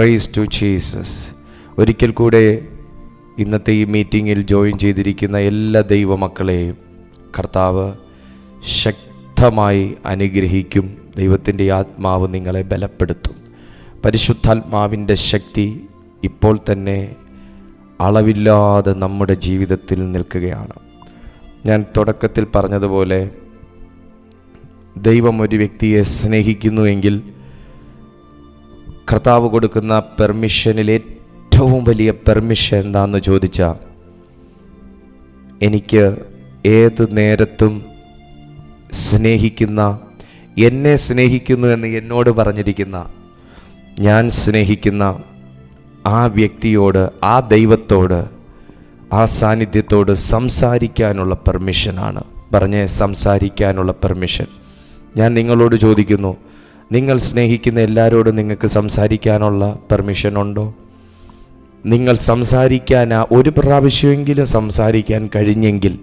Price to Jesus ഒരിക്കൽ കൂടെ ഇന്നത്തെ ഈ മീറ്റിങ്ങിൽ ജോയിൻ ചെയ്തിരിക്കുന്ന എല്ലാ ദൈവമക്കളെയും കർത്താവ് ശക്തമായി അനുഗ്രഹിക്കും. ദൈവത്തിന്റെ ആത്മാവ് നിങ്ങളെ ബലപ്പെടുത്തും. പരിശുദ്ധാത്മാവിന്റെ ശക്തി ഇപ്പോൾ തന്നെ അളവില്ലാതെ നമ്മുടെ ജീവിതത്തിൽ നിൽക്കുകയാണ്. ഞാൻ തുടക്കത്തിൽ പറഞ്ഞതുപോലെ ദൈവം ഒരു വ്യക്തിയെ സ്നേഹിക്കുന്നുവെങ്കിൽ കർത്താവ് കൊടുക്കുന്ന പെർമിഷനിൽ ഏറ്റവും വലിയ പെർമിഷൻ എന്താണെന്ന് ചോദിച്ചാൽ എനിക്ക് ഏത് നേരത്തും സ്നേഹിക്കുന്ന എന്നെ സ്നേഹിക്കുന്നു എന്ന് എന്നോട് പറഞ്ഞിരിക്കുന്ന ഞാൻ സ്നേഹിക്കുന്ന ആ വ്യക്തിയോട് ആ ദൈവത്തോട് ആ സാന്നിധ്യത്തോട് സംസാരിക്കാനുള്ള പെർമിഷനാണ് പറഞ്ഞ് സംസാരിക്കാനുള്ള പെർമിഷൻ ഞാൻ നിങ്ങളോട് ചോദിക്കുന്നു നിങ്ങൾ സ്നേഹിക്കുന്ന എല്ലാവരോടും നിങ്ങൾക്ക് സംസാരിക്കാനുള്ള പെർമിഷൻ ഉണ്ടോ? നിങ്ങൾ സംസാരിക്കാൻ ആ ഒരു പ്രാവശ്യമെങ്കിലും സംസാരിക്കാൻ കഴിഞ്ഞെങ്കിൽ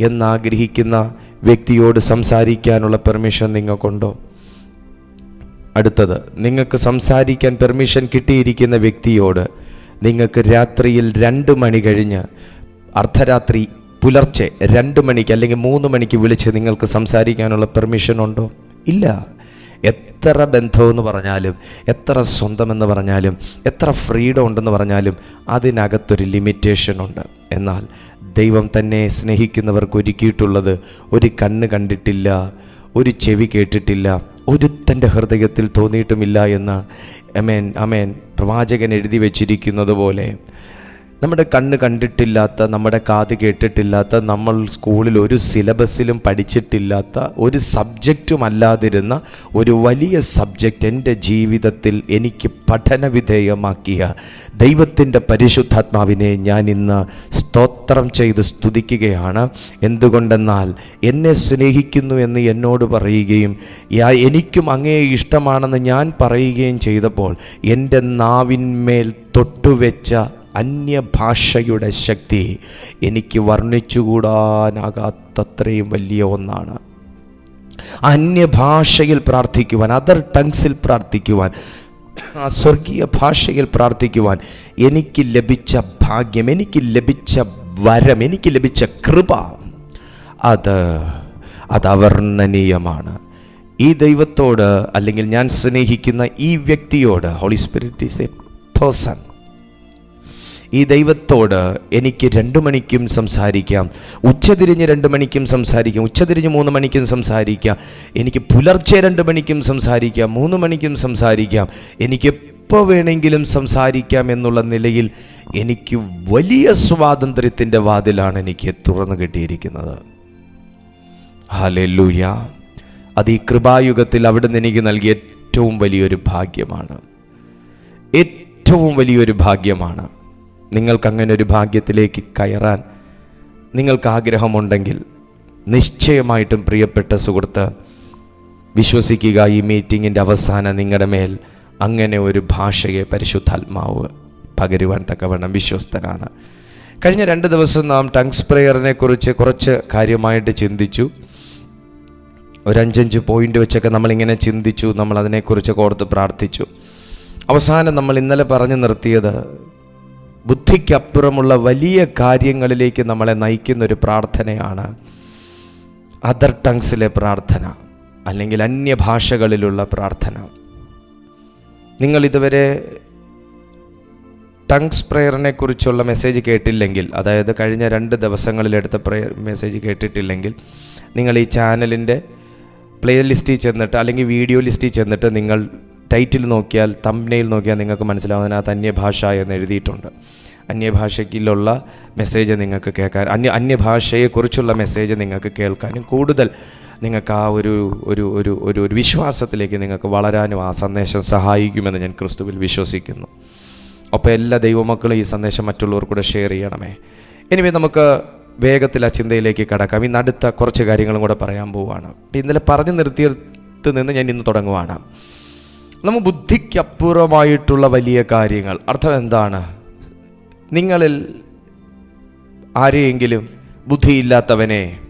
എന്നാഗ്രഹിക്കുന്ന വ്യക്തിയോട് സംസാരിക്കാനുള്ള പെർമിഷൻ നിങ്ങൾക്കുണ്ടോ? അടുത്തത് നിങ്ങൾക്ക് സംസാരിക്കാൻ പെർമിഷൻ കിട്ടിയിരിക്കുന്ന വ്യക്തിയോട് നിങ്ങൾക്ക് രാത്രിയിൽ രണ്ട് മണി കഴിഞ്ഞ് അർദ്ധരാത്രി പുലർച്ചെ രണ്ട് മണിക്ക് അല്ലെങ്കിൽ മൂന്ന് മണിക്ക് വിളിച്ച് നിങ്ങൾക്ക് സംസാരിക്കാനുള്ള പെർമിഷൻ ഉണ്ടോ? ഇല്ല. എത്ര ബന്ധമെന്ന് പറഞ്ഞാലും എത്ര സ്വന്തമെന്ന് പറഞ്ഞാലും എത്ര ഫ്രീഡം ഉണ്ടെന്ന് പറഞ്ഞാലും അതിനകത്തൊരു ലിമിറ്റേഷൻ ഉണ്ട്. എന്നാൽ ദൈവം തന്നെ സ്നേഹിക്കുന്നവർക്ക് ഒരുക്കിയിട്ടുള്ളത് ഒരു കണ്ണ് കണ്ടിട്ടില്ല ഒരു ചെവി കേട്ടിട്ടില്ല ഒരുത്തന്റെ ഹൃദയത്തിൽ തോന്നിയിട്ടുമില്ല എന്ന് അമേൻ അമേൻ പ്രവാചകൻ എഴുതി വച്ചിരിക്കുന്നത് പോലെ നമ്മുടെ കണ്ണ് കണ്ടിട്ടില്ലാത്ത നമ്മുടെ കാത് കേട്ടിട്ടില്ലാത്ത നമ്മൾ സ്കൂളിൽ ഒരു സിലബസിലും പഠിച്ചിട്ടില്ലാത്ത ഒരു സബ്ജക്റ്റും അല്ലാതിരുന്ന ഒരു വലിയ സബ്ജക്റ്റ് എന്റെ ജീവിതത്തിൽ എനിക്ക് പഠനവിധേയമാക്കിയ ദൈവത്തിന്റെ പരിശുദ്ധാത്മാവിനെ ഞാൻ ഇന്ന് സ്തോത്രം ചെയ്ത് സ്തുതിക്കുകയാണ്. എന്തുകൊണ്ടെന്നാൽ എന്നെ സ്നേഹിക്കുന്നു എന്ന് എന്നോട് പറയുകയും എനിക്കും അങ്ങേ ഇഷ്ടമാണെന്ന് ഞാൻ പറയുകയും ചെയ്തപ്പോൾ എന്റെ നാവിന്മേൽ തൊട്ടുവെച്ച അന്യഭാഷയുടെ ശക്തി എനിക്ക് വർണിച്ചുകൂടാനാകാത്തത്രയും വലിയ ഒന്നാണ്. അന്യഭാഷയിൽ പ്രാർത്ഥിക്കുവാൻ അതർ ടങ്സിൽ പ്രാർത്ഥിക്കുവാൻ ആ സ്വർഗീയ ഭാഷയിൽ പ്രാർത്ഥിക്കുവാൻ എനിക്ക് ലഭിച്ച ഭാഗ്യം എനിക്ക് ലഭിച്ച വരം എനിക്ക് ലഭിച്ച കൃപ അത് അത് അവർണനീയമാണ് ഈ ദൈവത്തോട് അല്ലെങ്കിൽ ഞാൻ സ്നേഹിക്കുന്ന ഈ വ്യക്തിയോട് holy spirit is a person ഈ ദൈവത്തോട് എനിക്ക് രണ്ട് മണിക്കും സംസാരിക്കാം. ഉച്ചതിരിഞ്ഞ് രണ്ട് മണിക്കും സംസാരിക്കാം. ഉച്ചതിരിഞ്ഞ് മൂന്ന് മണിക്കും സംസാരിക്കാം. എനിക്ക് പുലർച്ചെ രണ്ട് മണിക്കും സംസാരിക്കാം. മൂന്ന് മണിക്കും സംസാരിക്കാം. എനിക്ക് എപ്പോൾ വേണമെങ്കിലും സംസാരിക്കാം എന്നുള്ള നിലയിൽ എനിക്ക് വലിയ സ്വാതന്ത്ര്യത്തിന്റെ വാതിലാണ് എനിക്ക് തുറന്നു കിട്ടിയിരിക്കുന്നത്. ഹലൂയ അത് ഈ കൃപായുഗത്തിൽ അവിടുന്ന് എനിക്ക് നൽകിയ ഏറ്റവും വലിയൊരു ഭാഗ്യമാണ്. ഏറ്റവും വലിയൊരു ഭാഗ്യമാണ്. നിങ്ങൾക്ക് അങ്ങനെ ഒരു ഭാഗ്യത്തിലേക്ക് കയറാൻ നിങ്ങൾക്ക് ആഗ്രഹമുണ്ടെങ്കിൽ നിശ്ചയമായിട്ടും പ്രിയപ്പെട്ട സുഹൃത്ത് വിശ്വസിക്കുക ഈ മീറ്റിങ്ങിന്റെ അവസാനം നിങ്ങളുടെ മേൽ അങ്ങനെ ഒരു ഭാഷയെ പരിശുദ്ധാത്മാവ് പകരുവാൻ തക്കവണ്ണം വിശ്വസ്തനാണ്. കഴിഞ്ഞ രണ്ട് ദിവസം നാം ടങ്സ് പ്രെയറിനെ കുറിച്ച് കുറച്ച് കാര്യമായിട്ട് ചിന്തിച്ചു. ഒരഞ്ചഞ്ച് പോയിന്റ് വെച്ചൊക്കെ നമ്മളിങ്ങനെ ചിന്തിച്ചു നമ്മൾ അതിനെക്കുറിച്ച് ഓർത്ത് പ്രാർത്ഥിച്ചു. അവസാനം നമ്മൾ ഇന്നലെ പറഞ്ഞു നിർത്തിയത് ബുദ്ധിക്കപ്പുറമുള്ള വലിയ കാര്യങ്ങളിലേക്ക് നമ്മളെ നയിക്കുന്ന ഒരു പ്രാർത്ഥനയാണ് അതർ ടങ്സിലെ പ്രാർത്ഥന അല്ലെങ്കിൽ അന്യഭാഷകളിലുള്ള പ്രാർത്ഥന. നിങ്ങൾ ഇതുവരെ ടങ്സ് പ്രെയറിനെ കുറിച്ചുള്ള മെസ്സേജ് കേട്ടില്ലെങ്കിൽ അതായത് കഴിഞ്ഞ രണ്ട് ദിവസങ്ങളിലെടുത്ത പ്രെയർ മെസ്സേജ് കേട്ടിട്ടില്ലെങ്കിൽ നിങ്ങൾ ഈ ചാനലിന്റെ പ്ലേ ലിസ്റ്റിൽ ചെന്നിട്ട് അല്ലെങ്കിൽ വീഡിയോ ലിസ്റ്റിൽ ചെന്നിട്ട് നിങ്ങൾ ടൈറ്റിൽ നോക്കിയാൽ തമ്പ്നയിൽ നോക്കിയാൽ നിങ്ങൾക്ക് മനസ്സിലാവും അതിനകത്ത് അന്യഭാഷ എന്ന് എഴുതിയിട്ടുണ്ട്. അന്യഭാഷയ്ക്കുള്ള മെസ്സേജ് നിങ്ങൾക്ക് കേൾക്കാൻ അന്യ അന്യഭാഷയെക്കുറിച്ചുള്ള മെസ്സേജ് നിങ്ങൾക്ക് കേൾക്കാനും കൂടുതൽ നിങ്ങൾക്ക് ആ ഒരു ഒരു ഒരു ഒരു ഒരു വിശ്വാസത്തിലേക്ക് നിങ്ങൾക്ക് വളരാനും ആ സന്ദേശം സഹായിക്കുമെന്ന് ഞാൻ ക്രിസ്തുവിൽ വിശ്വസിക്കുന്നു. അപ്പോൾ എല്ലാ ദൈവമക്കളും ഈ സന്ദേശം മറ്റുള്ളവർ കൂടെ ഷെയർ ചെയ്യണമേ. എനിവേ നമുക്ക് വേഗത്തിൽ ആ ചിന്തയിലേക്ക് കടക്കാം. ഇന്ന് അടുത്ത കുറച്ച് കാര്യങ്ങളും കൂടെ പറയാൻ പോവുകയാണ് ഇന്നലെ പറഞ്ഞു നിർത്തിയെടുത്ത് നിന്ന് ഞാൻ ഇന്ന് തുടങ്ങുവാണ്. നമ്മ ബുദ്ധിക്കപ്പുറമായിട്ടുള്ള വലിയ കാര്യങ്ങൾ. അർത്ഥം എന്താണ്? നിങ്ങളിൽ ആരെയെങ്കിലും ബുദ്ധിയില്ലാത്തവനെ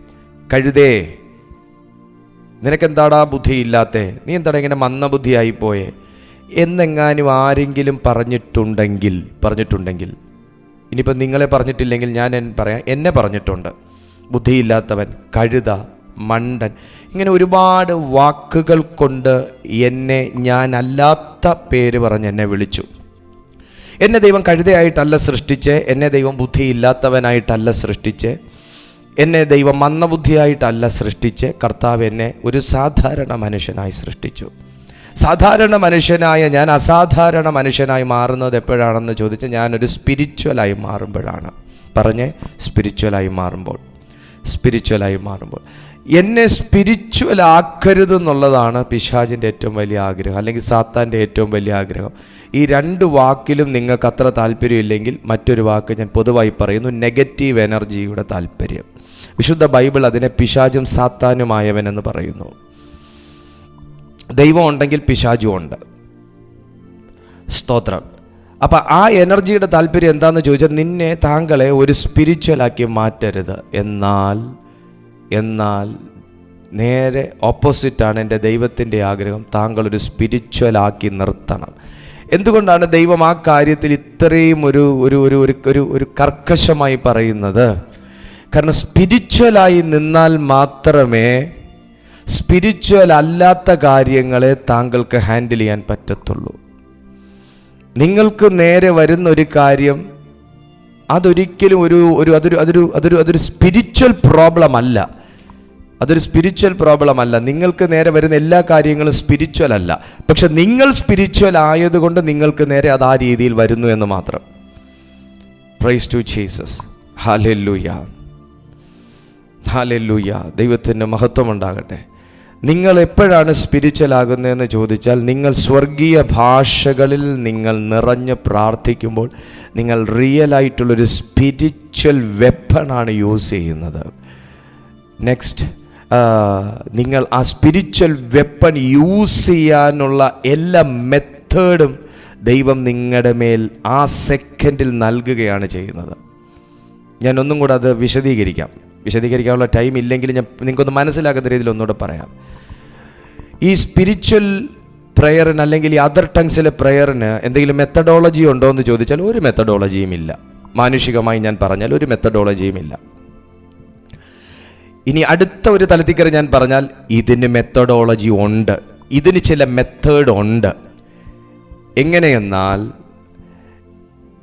കഴുതേ നിനക്കെന്താടാ ബുദ്ധിയില്ലാത്തേ? നീ എന്താടാ ഇങ്ങനെ മന്ദബുദ്ധിയായിപ്പോയേ എന്നെങ്ങാനും ആരെങ്കിലും പറഞ്ഞിട്ടുണ്ടെങ്കിൽ പറഞ്ഞിട്ടുണ്ടെങ്കിൽ ഇനിയിപ്പോൾ നിങ്ങളെ പറഞ്ഞിട്ടില്ലെങ്കിൽ ഞാൻ പറയാം എന്നെ പറഞ്ഞിട്ടുണ്ട്. ബുദ്ധിയില്ലാത്തവൻ കഴുത മണ്ടൻ ഇങ്ങനെ ഒരുപാട് വാക്കുകൾ കൊണ്ട് എന്നെ ഞാനല്ലാത്ത പേര് പറഞ്ഞ് എന്നെ വിളിച്ചു. എന്നെ ദൈവം കഴുതയായിട്ടല്ല സൃഷ്ടിച്ച് എന്നെ ദൈവം ബുദ്ധിയില്ലാത്തവനായിട്ടല്ല സൃഷ്ടിച്ച് എന്നെ ദൈവം മന്ദബുദ്ധിയായിട്ടല്ല സൃഷ്ടിച്ച് കർത്താവ് എന്നെ ഒരു സാധാരണ മനുഷ്യനായി സൃഷ്ടിച്ചു. സാധാരണ മനുഷ്യനായ ഞാൻ അസാധാരണ മനുഷ്യനായി മാറുന്നത് എപ്പോഴാണെന്ന് ചോദിച്ചാൽ ഞാനൊരു സ്പിരിച്വലായി മാറുമ്പോഴാണ്. പറഞ്ഞ് സ്പിരിച്വലായി മാറുമ്പോൾ സ്പിരിച്വലായി മാറുമ്പോൾ. എന്നെ സ്പിരിച്വൽ ആക്കരുത് എന്നുള്ളതാണ് പിശാജിന്റെ ഏറ്റവും വലിയ ആഗ്രഹം അല്ലെങ്കിൽ സാത്താന്റെ ഏറ്റവും വലിയ ആഗ്രഹം. ഈ രണ്ട് വാക്കിലും നിങ്ങൾക്ക് അത്ര താല്പര്യമില്ലെങ്കിൽ മറ്റൊരു വാക്ക് ഞാൻ പൊതുവായി പറയുന്നു നെഗറ്റീവ് എനർജിയുടെ താല്പര്യം. വിശുദ്ധ ബൈബിൾ അതിനെ പിശാജും സാത്താനുമായവൻ എന്ന് പറയുന്നു. ദൈവം ഉണ്ടെങ്കിൽ പിശാജും ഉണ്ട്. സ്തോത്രം. അപ്പം ആ എനർജിയുടെ താല്പര്യം എന്താണെന്ന് ചോദിച്ചാൽ നിന്നെ താങ്കളെ ഒരു സ്പിരിച്വലാക്കി മാറ്റരുത്. എന്നാൽ എന്നാൽ നേരെ ഓപ്പോസിറ്റാണ് എന്റെ ദൈവത്തിന്റെ ആഗ്രഹം. താങ്കൾ ഒരു സ്പിരിച്വലാക്കി നിർത്തണം. എന്തുകൊണ്ടാണ് ദൈവം ആ കാര്യത്തിൽ ഇത്രയും ഒരു ഒരു ഒരു ഒരു ഒരു കർക്കശമായി പറയുന്നത്? കാരണം സ്പിരിച്വലായി നിന്നാൽ മാത്രമേ സ്പിരിച്വൽ അല്ലാത്ത കാര്യങ്ങളെ താങ്കൾക്ക് ഹാൻഡിൽ ചെയ്യാൻ പറ്റത്തുള്ളൂ. നിങ്ങൾക്ക് നേരെ വരുന്ന ഒരു കാര്യം അതൊരിക്കലും ഒരു ഒരു അതൊരു അതൊരു അതൊരു അതൊരു സ്പിരിച്വൽ പ്രോബ്ലം അല്ല. അതൊരു സ്പിരിച്വൽ പ്രോബ്ലം അല്ല. നിങ്ങൾക്ക് നേരെ വരുന്ന എല്ലാ കാര്യങ്ങളും സ്പിരിച്വൽ അല്ല. പക്ഷെ നിങ്ങൾ സ്പിരിച്വൽ ആയതുകൊണ്ട് നിങ്ങൾക്ക് നേരെ അത് ആ രീതിയിൽ വരുന്നു എന്ന് മാത്രം. Praise to Jesus hallelujah hallelujah ദൈവത്തിന്റെ മഹത്വം ഉണ്ടാകട്ടെ. നിങ്ങൾ എപ്പോഴാണ് സ്പിരിച്വൽ ആകുന്നതെന്ന് ചോദിച്ചാൽ നിങ്ങൾ സ്വർഗീയ ഭാഷകളിൽ നിങ്ങൾ നിറഞ്ഞ് പ്രാർത്ഥിക്കുമ്പോൾ നിങ്ങൾ റിയൽ റിയലായിട്ടുള്ളൊരു സ്പിരിച്വൽ വെപ്പണാണ് യൂസ് ചെയ്യുന്നത്. നെക്സ്റ്റ് നിങ്ങൾ ആ സ്പിരിച്വൽ വെപ്പൺ യൂസ് ചെയ്യാനുള്ള എല്ലാ മെത്തേഡും ദൈവം നിങ്ങളുടെ മേൽ ആ സെക്കൻഡിൽ നൽകുകയാണ് ചെയ്യുന്നത്. ഞാൻ ഒന്നും കൂടെ അത് വിശദീകരിക്കാം. വിശദീകരിക്കാനുള്ള ടൈം ഇല്ലെങ്കിൽ ഞാൻ നിങ്ങൾക്കൊന്ന് മനസ്സിലാക്കുന്ന രീതിയിൽ ഒന്നുകൂടെ പറയാം. ഈ സ്പിരിച്വൽ പ്രെയറിന് അല്ലെങ്കിൽ ഈ അതർ ടങ്സിലെ പ്രെയറിന് എന്തെങ്കിലും മെത്തഡോളജി ഉണ്ടോ എന്ന് ചോദിച്ചാൽ ഒരു മെത്തഡോളജിയും ഇല്ല. മാനുഷികമായി ഞാൻ പറഞ്ഞാൽ ഒരു മെത്തഡോളജിയും ഇല്ല. ഇനി അടുത്ത ഒരു തലത്തിക്കറി ഞാൻ പറഞ്ഞാൽ ഇതിന് മെത്തഡോളജി ഉണ്ട്. ഇതിന് ചില മെത്തേഡ് ഉണ്ട്. എങ്ങനെയെന്നാൽ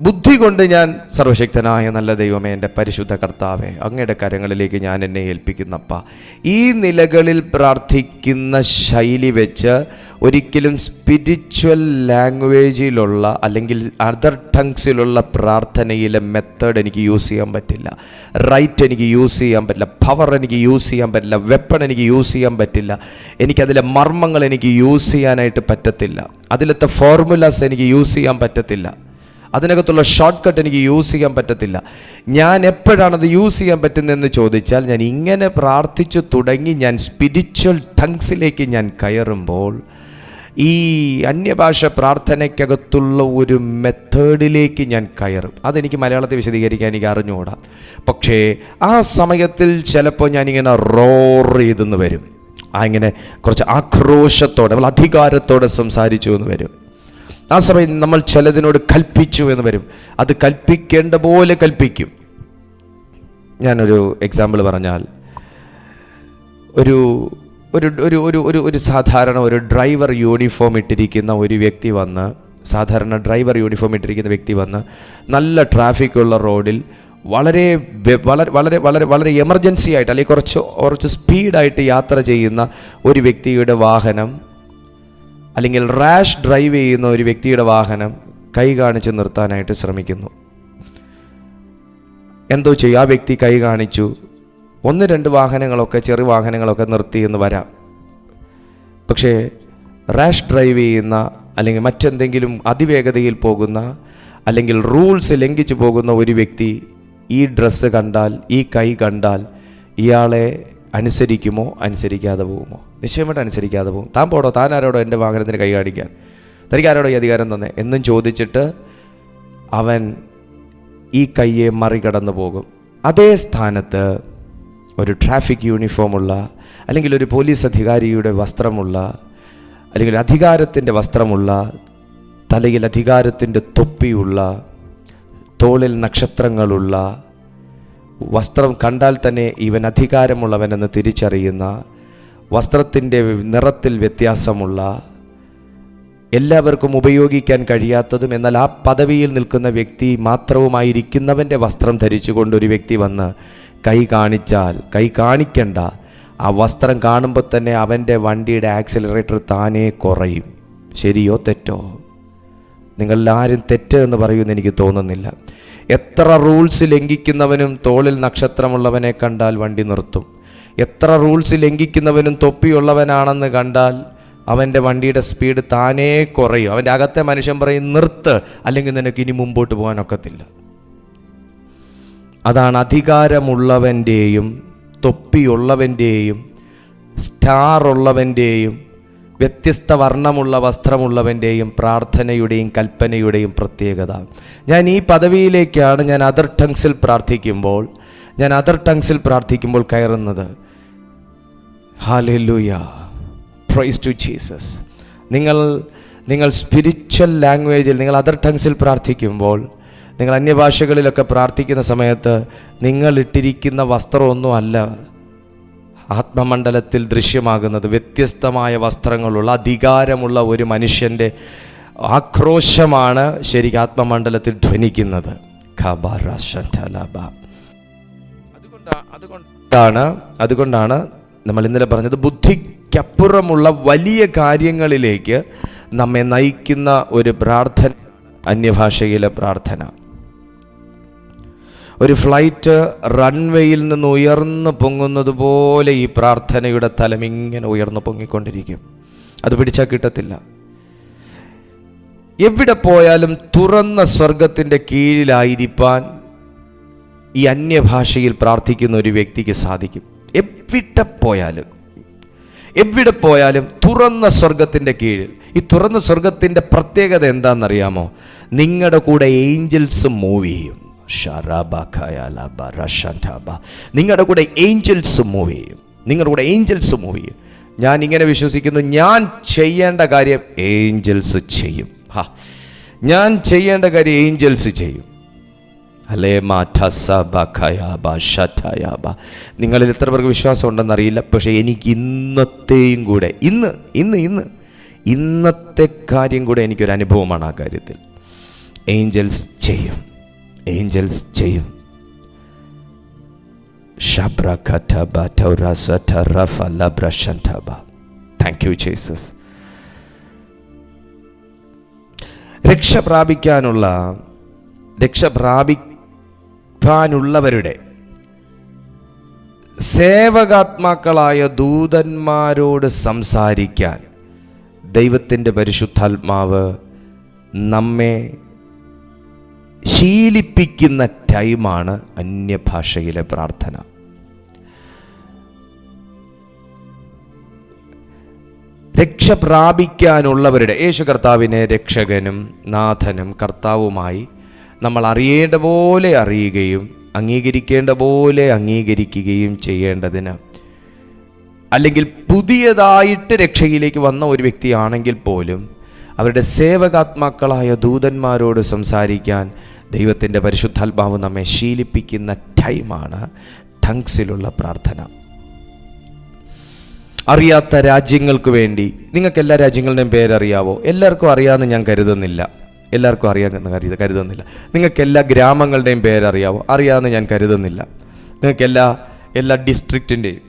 ബുദ്ധി കൊണ്ട് ഞാൻ സർവശക്തനായ നല്ല ദൈവമേ എന്റെ പരിശുദ്ധ കർത്താവേ അങ്ങയുടെ കരങ്ങളിലേക്ക് ഞാൻ എന്നെ ഏൽപ്പിക്കുന്നപ്പ. ഈ നിലകളിൽ പ്രാർത്ഥിക്കുന്ന ശൈലി വെച്ച് ഒരിക്കലും സ്പിരിച്വൽ ലാംഗ്വേജിലുള്ള അല്ലെങ്കിൽ അതർ ടങ്സിലുള്ള പ്രാർത്ഥനയിലെ മെത്തേഡ് എനിക്ക് യൂസ് ചെയ്യാൻ പറ്റില്ല. റൈറ്റ് എനിക്ക് യൂസ് ചെയ്യാൻ പറ്റില്ല. പവർ എനിക്ക് യൂസ് ചെയ്യാൻ പറ്റില്ല. വെപ്പൺ എനിക്ക് യൂസ് ചെയ്യാൻ പറ്റില്ല. എനിക്കതിലെ മർമ്മങ്ങൾ എനിക്ക് യൂസ് ചെയ്യാനായിട്ട് പറ്റത്തില്ല. അതിലത്തെ ഫോർമുലാസ് എനിക്ക് യൂസ് ചെയ്യാൻ പറ്റത്തില്ല. അതിനകത്തുള്ള ഷോർട്ട് കട്ട് എനിക്ക് യൂസ് ചെയ്യാൻ പറ്റത്തില്ല. ഞാൻ എപ്പോഴാണത് യൂസ് ചെയ്യാൻ പറ്റുന്നതെന്ന് ചോദിച്ചാൽ ഞാൻ ഇങ്ങനെ പ്രാർത്ഥിച്ചു തുടങ്ങി ഞാൻ സ്പിരിച്വൽ ടങ്സിലേക്ക് ഞാൻ കയറുമ്പോൾ ഈ അന്യഭാഷ പ്രാർത്ഥനയ്ക്കകത്തുള്ള ഒരു മെത്തേഡിലേക്ക് ഞാൻ കയറും. അതെനിക്ക് മലയാളത്തിൽ വിശദീകരിക്കാൻ എനിക്ക് അറിഞ്ഞുകൂടാ. പക്ഷേ ആ സമയത്തിൽ ചിലപ്പോൾ ഞാനിങ്ങനെ റോർ ചെയ്തെന്ന് വരും. ആ ഇങ്ങനെ കുറച്ച് ആക്രോശത്തോടെ അധികാരത്തോടെ സംസാരിച്ചു എന്ന് വരും. ആ സമയം നമ്മൾ ചിലതിനോട് കൽപ്പിച്ചു എന്ന് വരും. അത് കൽപ്പിക്കേണ്ട പോലെ കൽപ്പിക്കും. ഞാനൊരു എക്സാമ്പിൾ പറഞ്ഞാൽ ഒരു ഒരു ഒരു ഒരു ഒരു ഒരു സാധാരണ ഒരു ഡ്രൈവർ യൂണിഫോം ഇട്ടിരിക്കുന്ന ഒരു വ്യക്തി വന്ന് സാധാരണ ഡ്രൈവർ യൂണിഫോം ഇട്ടിരിക്കുന്ന വ്യക്തി വന്ന് നല്ല ട്രാഫിക് ഉള്ള റോഡിൽ വളരെ വളരെ വളരെ വളരെ വളരെ എമർജൻസി ആയിട്ട് അല്ലെങ്കിൽ കുറച്ച് കുറച്ച് സ്പീഡായിട്ട് യാത്ര ചെയ്യുന്ന ഒരു വ്യക്തിയുടെ വാഹനം അല്ലെങ്കിൽ റാഷ് ഡ്രൈവ് ചെയ്യുന്ന ഒരു വ്യക്തിയുടെ വാഹനം കൈ കാണിച്ച് നിർത്താനായിട്ട് ശ്രമിക്കുന്നു. എന്തോ ചെയ്യും. ആ വ്യക്തി കൈ കാണിച്ചു. ഒന്ന് രണ്ട് വാഹനങ്ങളൊക്കെ ചെറു വാഹനങ്ങളൊക്കെ നിർത്തി എന്ന് വരാം. പക്ഷേ റാഷ് ഡ്രൈവ് ചെയ്യുന്ന അല്ലെങ്കിൽ മറ്റെന്തെങ്കിലും അതിവേഗതയിൽ പോകുന്ന അല്ലെങ്കിൽ റൂൾസ് ലംഘിച്ചു പോകുന്ന ഒരു വ്യക്തി ഈ ഡ്രസ്സ് കണ്ടാൽ ഈ കൈ കണ്ടാൽ ഇയാളെ അനുസരിക്കുമോ? അനുസരിക്കാതെ പോകുമോ? നിശ്ചയമായിട്ട് അനുസരിക്കാതെ പോകും. താൻ പോടോ താൻ ആരോടോ എന്റെ വാഹനത്തിന് കൈ കാണിക്കാൻ? തനിക്ക് ആരോടോ ഈ അധികാരം തന്നെ? എന്നും ചോദിച്ചിട്ട് അവൻ ഈ കയ്യെ മറികടന്നു പോകും. അതേ സ്ഥാനത്ത് ഒരു ട്രാഫിക് യൂണിഫോമുള്ള അല്ലെങ്കിൽ ഒരു പോലീസ് അധികാരിയുടെ വസ്ത്രമുള്ള അല്ലെങ്കിൽ അധികാരത്തിന്റെ വസ്ത്രമുള്ള തലയിൽ അധികാരത്തിന്റെ തൊപ്പിയുള്ള തോളിൽ നക്ഷത്രങ്ങളുള്ള വസ്ത്രം കണ്ടാൽ തന്നെ ഇവൻ അധികാരമുള്ളവനെന്ന് തിരിച്ചറിയുന്ന വസ്ത്രത്തിന്റെ നിറത്തിൽ വ്യത്യാസമുള്ള എല്ലാവർക്കും ഉപയോഗിക്കാൻ കഴിയാത്തതും എന്നാൽ ആ പദവിയിൽ നിൽക്കുന്ന വ്യക്തി മാത്രവുമായിരിക്കുന്നവന്റെ വസ്ത്രം ധരിച്ചുകൊണ്ട് ഒരു വ്യക്തി വന്ന് കൈ കാണിച്ചാൽ കൈ കാണിക്കണ്ട ആ വസ്ത്രം കാണുമ്പോൾ തന്നെ അവന്റെ വണ്ടിയുടെ ആക്സിലറേറ്റർ താനേ കുറയും. ശരിയോ തെറ്റോ? നിങ്ങളാരും തെറ്റ് എന്ന് പറയുമെന്ന് എനിക്ക് തോന്നുന്നില്ല. എത്ര റൂൾസ് ലംഘിക്കുന്നവനും തോളിൽ നക്ഷത്രമുള്ളവനെ കണ്ടാൽ വണ്ടി നിർത്തും. എത്ര റൂൾസ് ലംഘിക്കുന്നവനും തൊപ്പിയുള്ളവനാണെന്ന് കണ്ടാൽ അവന്റെ വണ്ടിയുടെ സ്പീഡ് താനേ കുറയും. അവന്റെ അകത്തെ മനുഷ്യൻ പറയും നിർത്ത്. അല്ലെങ്കിൽ നിനക്ക് ഇനി മുമ്പോട്ട് പോകാനൊക്കത്തില്ല. അതാണ് അധികാരമുള്ളവന്റെയും തൊപ്പിയുള്ളവന്റെയും സ്റ്റാർ ഉള്ളവന്റെയും വ്യത്യസ്ത വർണമുള്ള വസ്ത്രമുള്ളവന്റെയും പ്രാർത്ഥനയുടെയും കൽപ്പനയുടെയും പ്രത്യേകത. ഞാൻ ഈ പദവിയിലേക്കാണ് ഞാൻ അതർ ടങ്സിൽ പ്രാർത്ഥിക്കുമ്പോൾ ഞാൻ അതർ ടങ്സിൽ പ്രാർത്ഥിക്കുമ്പോൾ കയറുന്നത്. ഹാലൂയ പ്രൈസ് ടു ജീസസ് നിങ്ങൾ നിങ്ങൾ സ്പിരിച്വൽ ലാംഗ്വേജിൽ നിങ്ങൾ അതർ ടങ്സിൽ പ്രാർത്ഥിക്കുമ്പോൾ നിങ്ങൾ അന്യഭാഷകളിലൊക്കെ പ്രാർത്ഥിക്കുന്ന സമയത്ത് നിങ്ങൾ ഇട്ടിരിക്കുന്ന വസ്ത്രമൊന്നും അല്ല ആത്മമണ്ഡലത്തിൽ ദൃശ്യമാകുന്നത് വ്യത്യസ്തമായ വസ്ത്രങ്ങളുള്ള അധികാരമുള്ള ഒരു മനുഷ്യന്റെ ആക്രോശമാണ് ശരിക്കും ആത്മമണ്ഡലത്തിൽ ധ്വനിക്കുന്നത്. അതുകൊണ്ടാണ് അതുകൊണ്ടാണ് നമ്മൾ ഇന്നലെ പറഞ്ഞത് ബുദ്ധിക്കപ്പുറമുള്ള വലിയ കാര്യങ്ങളിലേക്ക് നമ്മെ നയിക്കുന്ന ഒരു പ്രാർത്ഥന അന്യഭാഷയിലെ പ്രാർത്ഥന. ഒരു ഫ്ലൈറ്റ് റൺവേയിൽ നിന്ന് ഉയർന്നു പൊങ്ങുന്നത് പോലെ ഈ പ്രാർത്ഥനയുടെ തലം ഇങ്ങനെ ഉയർന്നു പൊങ്ങിക്കൊണ്ടിരിക്കും. അത് പിടിച്ചാൽ കിട്ടത്തില്ല. എവിടെ പോയാലും തുറന്ന സ്വർഗത്തിന്റെ കീഴിലായിരിക്കാൻ ഈ അന്യഭാഷയിൽ പ്രാർത്ഥിക്കുന്ന ഒരു വ്യക്തിക്ക് സാധിക്കും. എവിടെ പോയാലും എവിടെ പോയാലും തുറന്ന സ്വർഗത്തിന്റെ കീഴിൽ. ഈ തുറന്ന സ്വർഗത്തിന്റെ പ്രത്യേകത എന്താണെന്നറിയാമോ? നിങ്ങളുടെ കൂടെ ഏഞ്ചൽസ് മൂവ് ചെയ്യും. നിങ്ങളുടെ കൂടെ ഏഞ്ചൽസ് മൂവ് ചെയ്യും. നിങ്ങളുടെ കൂടെ ഏഞ്ചൽസ് മൂവ് ചെയ്യും. ഞാൻ ഇങ്ങനെ വിശ്വസിക്കുന്നു ഞാൻ ചെയ്യേണ്ട കാര്യം ഏഞ്ചൽസ് ചെയ്യും. ഹാ. ഞാൻ ചെയ്യേണ്ട കാര്യം ഏഞ്ചൽസ് ചെയ്യും. അല്ലേ? നിങ്ങളിൽ എത്ര പേർക്ക് വിശ്വാസം ഉണ്ടെന്നറിയില്ല പക്ഷേ എനിക്ക് ഇന്നത്തെയും കൂടെ ഇന്ന് ഇന്ന് ഇന്ന് ഇന്നത്തെ കാര്യം കൂടെ എനിക്കൊരു അനുഭവമാണ് ആ കാര്യത്തിൽ. ഏഞ്ചൽസ് ചെയ്യും. ഏഞ്ചൽസ് ചെയ്യും. താങ്ക് യു ജീസസ് രക്ഷ പ്രാപിക്കാനുള്ള രക്ഷ പ്രാപിക്കാനുള്ളവരുടെ സേവകാത്മാക്കളായ ദൂതന്മാരോട് സംസാരിക്കാൻ ദൈവത്തിന്റെ പരിശുദ്ധാത്മാവ് നമ്മെ ശീലിപ്പിക്കുന്ന ടൈമാണ് അന്യഭാഷയിലെ പ്രാർത്ഥന. രക്ഷ പ്രാപിക്കാനുള്ളവരുടെ യേശു കർത്താവിനെ രക്ഷകനും നാഥനും കർത്താവുമായി നമ്മൾ അറിയേണ്ട പോലെ അറിയുകയും അംഗീകരിക്കേണ്ട പോലെ അംഗീകരിക്കുകയും ചെയ്യേണ്ടതിന്. അല്ലെങ്കിൽ പുതിയതായിട്ട് രക്ഷയിലേക്ക് വന്ന ഒരു വ്യക്തിയാണെങ്കിൽ പോലും അവരുടെ സേവകാത്മാക്കളായ ദൂതന്മാരോട് സംസാരിക്കാൻ ദൈവത്തിന്റെ പരിശുദ്ധാത്മാവ് നമ്മെ ശീലിപ്പിക്കുന്ന ടൈമാണ് ടങ്സിലുള്ള പ്രാർത്ഥന. അറിയാത്ത രാജ്യങ്ങൾക്ക് വേണ്ടി നിങ്ങൾക്ക് എല്ലാ രാജ്യങ്ങളുടെയും പേരറിയാവോ? എല്ലാവർക്കും അറിയാമെന്ന് ഞാൻ കരുതുന്നില്ല. എല്ലാവർക്കും അറിയാമെന്ന് കരുത കരുതുന്നില്ല. നിങ്ങൾക്ക് എല്ലാ ഗ്രാമങ്ങളുടെയും പേരറിയാവോ? അറിയാമെന്ന് ഞാൻ കരുതുന്നില്ല. നിങ്ങൾക്ക് എല്ലാ എല്ലാ ഡിസ്ട്രിക്റ്റിന്റെയും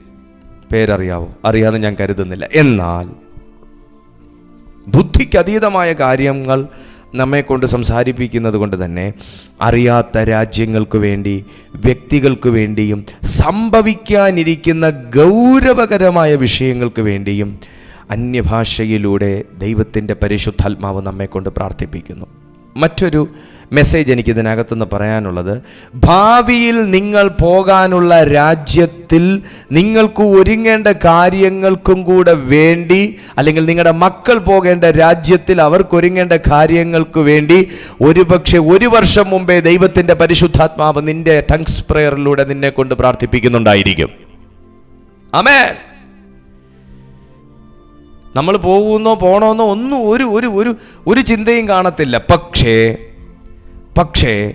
പേരറിയാവോ? അറിയാമെന്ന് ഞാൻ കരുതുന്നില്ല. എന്നാൽ ബുദ്ധിക്കതീതമായ കാര്യങ്ങൾ നമ്മെ കൊണ്ട് സംസാരിപ്പിക്കുന്നത് കൊണ്ട് തന്നെ അറിയാത്ത രാജ്യങ്ങൾക്ക് വേണ്ടി വ്യക്തികൾക്ക് വേണ്ടിയും സംഭവിക്കാനിരിക്കുന്ന ഗൗരവകരമായ വിഷയങ്ങൾക്ക് വേണ്ടിയും അന്യഭാഷയിലൂടെ ദൈവത്തിന്റെ പരിശുദ്ധാത്മാവ് നമ്മെ കൊണ്ട് പ്രാർത്ഥിപ്പിക്കുന്നു. മറ്റൊരു മെസ്സേജ് എനിക്ക് ഇതിനകത്തുനിന്ന് പറയാനുള്ളത്. ഭാവിയിൽ നിങ്ങൾ പോകാനുള്ള രാജ്യത്തിൽ നിങ്ങൾക്ക് ഒരുങ്ങേണ്ട കാര്യങ്ങൾക്കും കൂടെ വേണ്ടി അല്ലെങ്കിൽ നിങ്ങളുടെ മക്കൾ പോകേണ്ട രാജ്യത്തിൽ അവർക്ക് ഒരുങ്ങേണ്ട കാര്യങ്ങൾക്ക് വേണ്ടി ഒരുപക്ഷെ ഒരു വർഷം മുമ്പേ ദൈവത്തിന്റെ പരിശുദ്ധാത്മാവ് നിന്റെ ടങ്സ് പ്രയറിലൂടെ നിന്നെ കൊണ്ട് പ്രാർത്ഥിപ്പിക്കുന്നുണ്ടായിരിക്കും. അമേ നമ്മൾ പോകുന്നോ പോണോന്നോ ഒന്നും ഒരു ഒരു ഒരു ഒരു ചിന്തയും കാണത്തില്ല. പക്ഷേ പക്ഷേ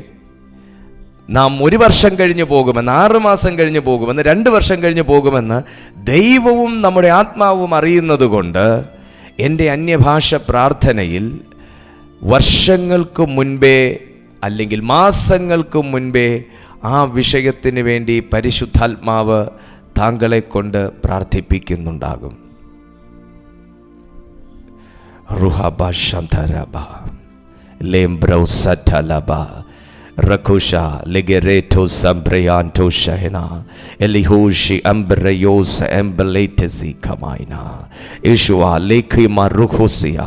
നാം ഒരു വർഷം കഴിഞ്ഞ് പോകുമെന്ന് ആറ് മാസം കഴിഞ്ഞ് പോകുമെന്ന് രണ്ട് വർഷം കഴിഞ്ഞ് പോകുമെന്ന് ദൈവവും നമ്മുടെ ആത്മാവും അറിയുന്നത് കൊണ്ട് എന്റെ അന്യഭാഷ പ്രാർത്ഥനയിൽ വർഷങ്ങൾക്ക് മുൻപേ അല്ലെങ്കിൽ മാസങ്ങൾക്ക് മുൻപേ ആ വിഷയത്തിന് വേണ്ടി പരിശുദ്ധാത്മാവ് താങ്കളെ കൊണ്ട് പ്രാർത്ഥിപ്പിക്കുന്നുണ്ടാകും. റുഹബ ശന്ധരബ ലേംബ്രൗസറ്റലബ റഖുഷ ലിഗറേറ്റോ സംബ്രയാന്റോ ഷഹന എലിഹൂഷി അംബ്രയോസ് എംബലേറ്റസി കമായിന യേശുവ ലേഖിമ റുഹുസിയ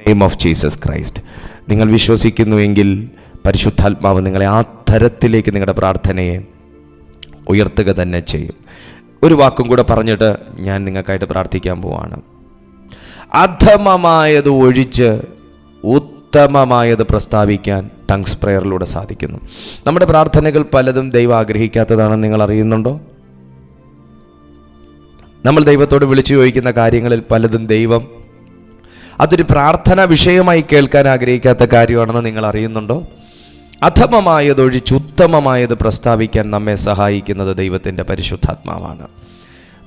നെയിം ഓഫ് ജീസസ് ക്രൈസ്റ്റ് നിങ്ങൾ വിശ്വസിക്കുന്നുവെങ്കിൽ പരിശുദ്ധാത്മാവ് നിങ്ങളെ ആ തരത്തിലേക്ക് നിങ്ങളുടെ പ്രാർത്ഥനയെ ഉയർത്തുക തന്നെ ചെയ്യും. ഒരു വാക്കും കൂടെ പറഞ്ഞിട്ട് ഞാൻ നിങ്ങൾക്കായിട്ട് പ്രാർത്ഥിക്കാൻ പോവാണ്. അധമമായത് ഒഴിച്ച് ഉത്തമമായത് പ്രസ്താവിക്കാൻ ടങ്സ് പ്രയറിലൂടെ സാധിക്കുന്നു. നമ്മുടെ പ്രാർത്ഥനകൾ പലതും ദൈവം ആഗ്രഹിക്കാത്തതാണെന്ന് നിങ്ങൾ അറിയുന്നുണ്ടോ? നമ്മൾ ദൈവത്തോട് വിളിച്ചു ചോദിക്കുന്ന കാര്യങ്ങളിൽ പലതും ദൈവം അതൊരു പ്രാർത്ഥന വിഷയമായി കേൾക്കാൻ ആഗ്രഹിക്കാത്ത കാര്യമാണെന്ന് നിങ്ങൾ അറിയുന്നുണ്ടോ? അധമമായതൊഴിച്ച് ഉത്തമമായത് പ്രസ്താവിക്കാൻ നമ്മെ സഹായിക്കുന്നത് ദൈവത്തിന്റെ പരിശുദ്ധാത്മാവാണ്.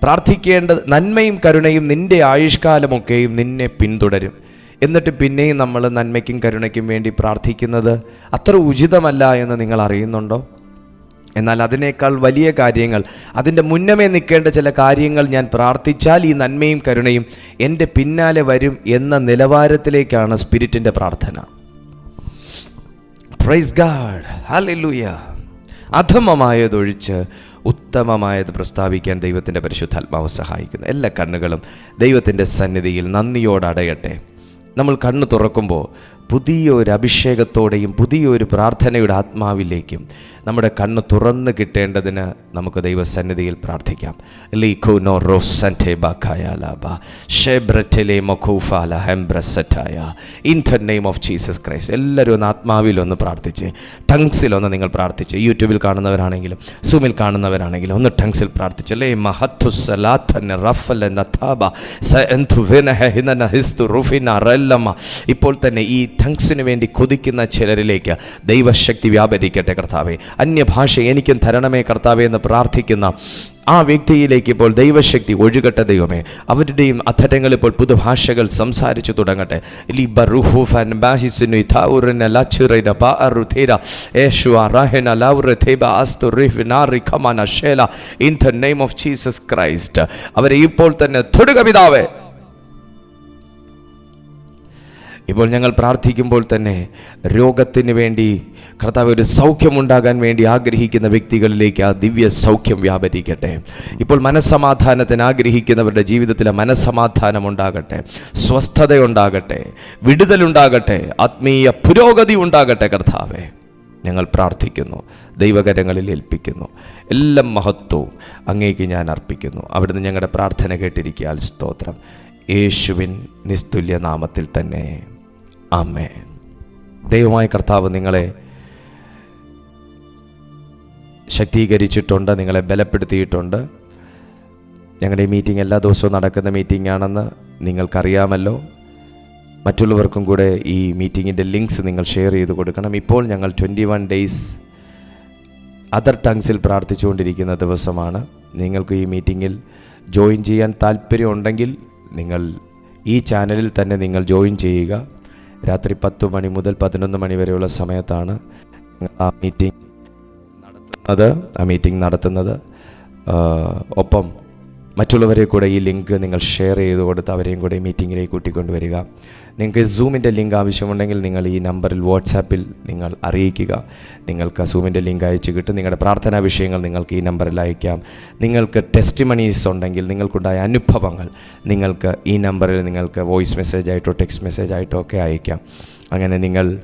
പ്രാർത്ഥിക്കേണ്ടത് നന്മയും കരുണയും നിന്റെ ആയുഷ്കാലമൊക്കെയും നിന്നെ പിന്തുടരും. എന്നിട്ട് പിന്നെയും നമ്മൾ നന്മയ്ക്കും കരുണയ്ക്കും വേണ്ടി പ്രാർത്ഥിക്കുന്നത് അത്ര ഉചിതമല്ല എന്ന് നിങ്ങൾ അറിയുന്നുണ്ടോ? എന്നാൽ അതിനേക്കാൾ വലിയ കാര്യങ്ങൾ അതിന്റെ മുന്നമേ നിൽക്കേണ്ട ചില കാര്യങ്ങൾ ഞാൻ പ്രാർത്ഥിച്ചാൽ ഈ നന്മയും കരുണയും എന്റെ പിന്നാലെ വരും എന്ന നിലവാരത്തിലേക്കാണ് സ്പിരിറ്റിന്റെ പ്രാർത്ഥന. പ്രൈസ് ഗാഡ് ഹല്ലേലൂയ അധമമായതൊഴിച്ച് ഉത്തമമായത് പ്രസ്താവിക്കാൻ ദൈവത്തിന്റെ പരിശുദ്ധാത്മാവ് സഹായിക്കുന്നു. എല്ലാ കണ്ണുകളും ദൈവത്തിന്റെ സന്നിധിയിൽ നന്ദിയോടെ അടയട്ടെ. നമ്മൾ കണ്ണ് തുറക്കുമ്പോൾ പുതിയൊരു അഭിഷേകത്തോടെയും പുതിയൊരു പ്രാർത്ഥനയുടെ ആത്മാവിലേക്കും നമ്മുടെ കണ്ണ് തുറന്ന് കിട്ടേണ്ടതിന് നമുക്ക് ദൈവസന്നിധിയിൽ പ്രാർത്ഥിക്കാം. ലീഖു നോ ബാഖായാലാബ. ഷെബ്രറ്റെലെ മൊഖൂഫാല ഹെംബ്രസറ്റായ in the name of Jesus Christ എല്ലാവരും ഒന്ന് ആത്മാവിലൊന്ന് പ്രാർത്ഥിച്ച് ടങ്സിലൊന്ന് നിങ്ങൾ പ്രാർത്ഥിച്ച്. യൂട്യൂബിൽ കാണുന്നവരാണെങ്കിലും സൂമിൽ കാണുന്നവരാണെങ്കിലും ഒന്ന് ടങ്സിൽ പ്രാർത്ഥിച്ച്. ലേ മഹത്തുസലാത്തന്നെ റഫൽ നഥാബ സ എന്തു വിനഹ ഹിനന ഹിസ്തു റുഫിന ഇപ്പോൾ തന്നെ ഈ ടങ്സിന് വേണ്ടി കൊതിക്കുന്ന ചിലരിലേക്ക് ദൈവശക്തി വ്യാപരിക്കട്ടെ കർത്താവെ. അന്യഭാഷ എനിക്കും തരണമേ കർത്താവെ എന്ന് പ്രാർത്ഥിക്കുന്ന ആ വ്യക്തിയിലേക്ക് ഇപ്പോൾ ദൈവശക്തി ഒഴുകട്ടെ ദൈവമേ. അവരുടെയും അധരങ്ങൾ ഇപ്പോൾ പുതുഭാഷകൾ സംസാരിച്ചു തുടങ്ങട്ടെ. In name of Jesus Christ. അവരെ ഇപ്പോൾ തന്നെ തൊടുക പിതാവേ. ഇപ്പോൾ ഞങ്ങൾ പ്രാർത്ഥിക്കുമ്പോൾ തന്നെ രോഗത്തിന് വേണ്ടി കർത്താവ് ഒരു സൗഖ്യമുണ്ടാകാൻ വേണ്ടി ആഗ്രഹിക്കുന്ന വ്യക്തികളിലേക്ക് ആ ദിവ്യ സൗഖ്യം വ്യാപരിക്കട്ടെ. ഇപ്പോൾ മനസ്സമാധാനത്തിന് ആഗ്രഹിക്കുന്നവരുടെ ജീവിതത്തിലെ മനസ്സമാധാനം ഉണ്ടാകട്ടെ. സ്വസ്ഥതയുണ്ടാകട്ടെ വിടുതലുണ്ടാകട്ടെ ആത്മീയ പുരോഗതി ഉണ്ടാകട്ടെ കർത്താവേ. ഞങ്ങൾ പ്രാർത്ഥിക്കുന്നു. ദൈവകരങ്ങളിൽ ഏൽപ്പിക്കുന്നു. എല്ലാം മഹത്വവും അങ്ങേക്ക് ഞാൻ അർപ്പിക്കുന്നു. അവിടുന്ന് ഞങ്ങളുടെ പ്രാർത്ഥന കേട്ടിരിക്കാൻ സ്തോത്രം. യേശുവിൻ നിസ്തുല്യ നാമത്തിൽ തന്നെ. ആമേ ദൈവമായ കർത്താവ് നിങ്ങളെ ശക്തീകരിച്ചിട്ടുണ്ട് നിങ്ങളെ ബലപ്പെടുത്തിയിട്ടുണ്ട്. ഞങ്ങളുടെ ഈ മീറ്റിംഗ് എല്ലാ ദിവസവും നടക്കുന്ന മീറ്റിംഗ് ആണെന്ന് നിങ്ങൾക്കറിയാമല്ലോ. മറ്റുള്ളവർക്കും കൂടെ ഈ മീറ്റിങ്ങിന്റെ ലിങ്ക്സ് നിങ്ങൾ ഷെയർ ചെയ്ത് കൊടുക്കണം. ഇപ്പോൾ ഞങ്ങൾ ട്വന്റി വൺ ഡേയ്സ് അതർ ടങ്സിൽ പ്രാർത്ഥിച്ചുകൊണ്ടിരിക്കുന്ന ദിവസമാണ്. നിങ്ങൾക്ക് ഈ മീറ്റിങ്ങിൽ ജോയിൻ ചെയ്യാൻ താല്പര്യമുണ്ടെങ്കിൽ നിങ്ങൾ ഈ ചാനലിൽ തന്നെ നിങ്ങൾ ജോയിൻ ചെയ്യുക. രാത്രി പത്ത് മണി മുതൽ പതിനൊന്ന് മണി വരെയുള്ള സമയത്താണ് ആ മീറ്റിംഗ് നടത്തുന്നത്. ആ മീറ്റിംഗ് നടത്തുന്നത്. ഒപ്പം മറ്റുള്ളവരെ കൂടെ ഈ ലിങ്ക് നിങ്ങൾ ഷെയർ ചെയ്ത് കൊടുത്ത് അവരെയും കൂടെ മീറ്റിങ്ങിലേക്ക് കൂട്ടിക്കൊണ്ടുവരിക നിങ്ങൾക്ക് സൂമിന്റെ ലിങ്ക് ആവശ്യമുണ്ടെങ്കിൽ നിങ്ങൾ ഈ നമ്പറിൽ വാട്സാപ്പിൽ നിങ്ങൾ അറിയിക്കുക. നിങ്ങൾക്ക് സൂമിന്റെ ലിങ്ക് അയച്ചു കിട്ടും. നിങ്ങളുടെ പ്രാർത്ഥനാ വിഷയങ്ങൾ നിങ്ങൾക്ക് ഈ നമ്പറിൽ അയക്കാം. നിങ്ങൾക്ക് ടെസ്റ്റിമണീസ് ഉണ്ടെങ്കിൽ നിങ്ങൾക്കുണ്ടായ അനുഭവങ്ങൾ നിങ്ങൾക്ക് ഈ നമ്പറിൽ നിങ്ങൾക്ക് വോയിസ് മെസ്സേജ് ആയിട്ടോ ടെക്സ്റ്റ് മെസ്സേജ് ആയിട്ടോ ഒക്കെ അയക്കാം. അങ്ങനെ നിങ്ങൾ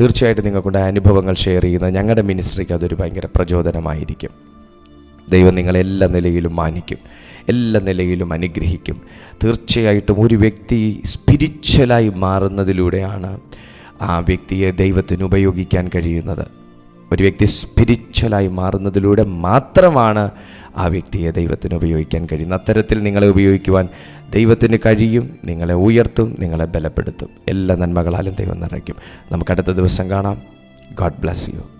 തീർച്ചയായിട്ടും നിങ്ങൾക്കുണ്ടായ അനുഭവങ്ങൾ ഷെയർ ചെയ്യുന്നത് ഞങ്ങളുടെ മിനിസ്ട്രിക്ക് അതൊരു ഭയങ്കര പ്രചോദനമായിരിക്കും. ദൈവം നിങ്ങളെ എല്ലാ നിലയിലും മാനിക്കും എല്ലാ നിലയിലും അനുഗ്രഹിക്കും. തീർച്ചയായിട്ടും ഒരു വ്യക്തി സ്പിരിച്വലായി മാറുന്നതിലൂടെയാണ് ആ വ്യക്തിയെ ദൈവത്തിന് ഉപയോഗിക്കാൻ കഴിയുന്നത്. ഒരു വ്യക്തി സ്പിരിച്വലായി മാറുന്നതിലൂടെ മാത്രമാണ് ആ വ്യക്തിയെ ദൈവത്തിന് ഉപയോഗിക്കാൻ കഴിയുന്നത്. അത്തരത്തിൽ നിങ്ങളെ ഉപയോഗിക്കുവാൻ ദൈവത്തിന് കഴിയും നിങ്ങളെ ഉയർത്തും നിങ്ങളെ ബലപ്പെടുത്തും. എല്ലാ നന്മകളാലും ദൈവം നിറയ്ക്കും. നമുക്ക് അടുത്ത ദിവസം കാണാം. God bless you